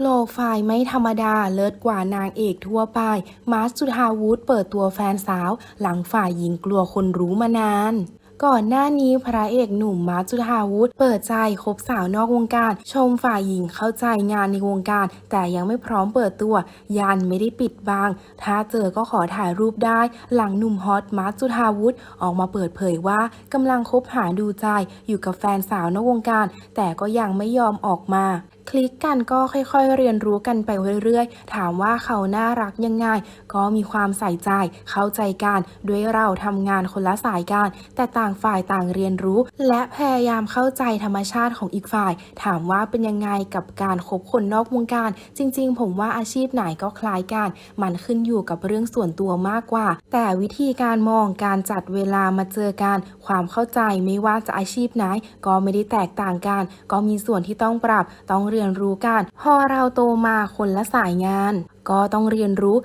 โปรไฟล์ไม่ธรรมดาเลิศกว่านางเอกทั่วไป มาร์คจุธาวุฒิเปิดตัวแฟนสาว หลังฝ่ายหญิงกลัวคนรู้มานาน ก่อนหน้านี้พระเอกหนุ่มมาร์คจุธาวุฒเปิดใจคบสาวนอกวงการ ชมฝ่ายหญิงเข้าใจงานในวงการ แต่ยังไม่พร้อมเปิดตัว ยันไม่ได้ปิดบัง ถ้าเจอก็ขอถ่ายรูปได้ หลังหนุ่มฮอตมาร์คจุธาวุฒออกมาเปิดเผยว่ากำลังคบหาดูใจอยู่กับแฟนสาวนอกวงการ แต่ก็ยังไม่ยอมออกมา คลิกกันก็ค่อยๆ เรียนรู้กันไปเรื่อยๆ ถามว่าเขาน่ารักยังไงก็มีความใส่ใจ เข้าใจกันด้วยเราทำงานคนละสายกันแต่ต่างฝ่ายต่างเรียนรู้ และพยายามเข้าใจธรรมชาติของอีกฝ่าย ถามว่าเป็นยังไงกับการคบคนนอกวงการ จริง ๆ ผมว่าอาชีพไหนก็คล้ายกัน มันขึ้นอยู่กับเรื่องส่วนตัวมากกว่า แต่วิธีการมองการจัดเวลามาเจอกัน ความเข้าใจไม่ว่าจะอาชีพไหน ก็ไม่ได้แตกต่างกัน ก็มีส่วนที่ต้องปรับต้องเรียนรู้กัน พอเราโตมาคนละสายงาน ก็ต้องเรียนรู้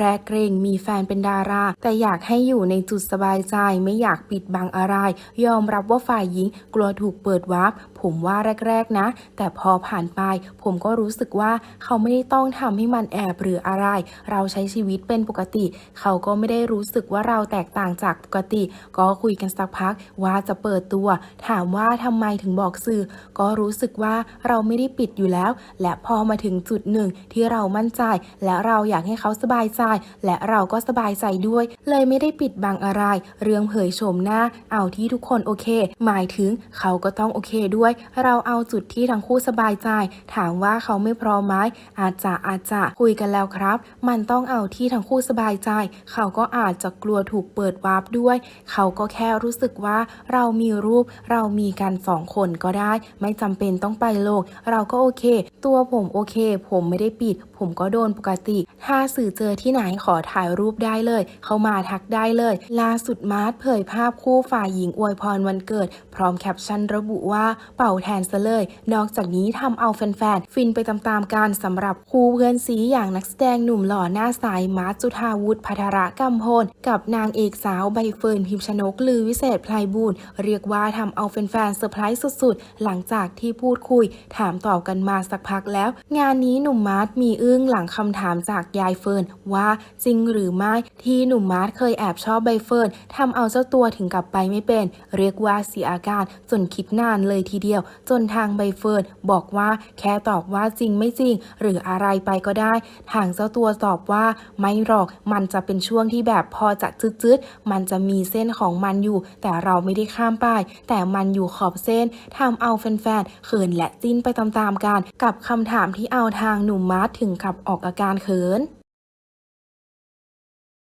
แรกๆเกรงมีแฟนเป็นดารา แต่อยากให้อยู่ในจุดสบายใจไม่อยากปิดบังอะไร ยอมรับว่าฝ่ายหญิงกลัวถูกเปิดวาร์ปผมว่าแรก ๆ นะ แต่พอผ่านไป ผมก็รู้สึกว่าเขาไม่ได้ต้องทำให้มันแอบหรืออะไร เราใช้ชีวิตเป็นปกติ เขาก็ไม่ได้รู้สึกว่าเราแตกต่างจากปกติ ก็คุยกันสักพักว่าจะเปิดตัว ถามว่าทำไมถึงบอกสื่อ ก็รู้สึกว่าเราไม่ได้ปิดอยู่แล้ว และพอมาถึงจุดหนึ่งที่เรามั่นใจและเราอยากให้เขาสบายใจ และเราก็สบายใจด้วย เลยไม่ได้ปิดบังอะไร เรื่องเผยโฉมหน้า เอาที่ทุกคนโอเค หมายถึงเขาก็ต้องโอเคด้วย เราเอาจุดที่ทั้งคู่สบายใจ ถามว่าเขาไม่พร้อมไหมอาจจะอาจจะคุยกันแล้วครับ มันต้องเอาที่ทั้งคู่สบายใจ เขาก็อาจจะกลัวถูกเปิดวาร์ปด้วย เขาก็แค่รู้สึกว่าเรามีรูปเรามีกันสองคนก็ได้ ไม่จำเป็นต้องไปโลก เราก็โอเค ตัวผมโอเค ผมไม่ได้ปิด ผมก็โดนปกติ ถ้าสื่อเจอที่ไหนขอถ่ายรูปได้เลย เข้ามาทักได้เลย ล่าสุดมาร์ทเผยภาพคู่ฝ่ายหญิงอวยพรวันเกิด พร้อมแคปชั่นระบุว่าเป่าแทนซะเลย นอกจากนี้ทำเอาแฟนๆ ฟินไปตามๆกันสำหรับคู่เพื่อนซีอย่างนักแสดงหนุ่มหล่อหน้าใสมาร์ทจุธาวุฒิพัทรกำพล กับนางเอกสาวใบเฟิร์นพิมชนกลือวิเศษพลบูลย์เรียกว่าทำเอาแฟนๆเซอร์ไพรส์สุดๆ หลังจากที่พูดคุย ถามตอบกันมาสักพักแล้ว งานนี้หนุ่มมาร์ทมีอึ้งหลังคำถามามจากยายเฟิร์นว่าจริงหรือไม่ที่หนุ่มมาร์ทเคยแอบชอบใบเฟิร์นทำเอาเจ้าตัวถึงกับไปไม่เป็น เรียกว่าเสียอาการจนคิดนานเลยทีเดียว จนทางใบเฟิร์นบอกว่าแค่ตอบว่าจริงไม่จริง หรืออะไรไปก็ได้ ทางเจ้าตัวตอบว่าไม่หรอกมันจะเป็นช่วงที่แบบพอจะจืดๆมันจะมีเส้นของมันอยู่ แต่เราไม่ได้ข้ามไปแต่มันอยู่ขอบเส้นทำเอาแฟนๆเขินและจิ้นไปตามๆกัน กับคำถามที่เอาทางหนุ่มมาร์ทถึงกับออกอาการการเขิน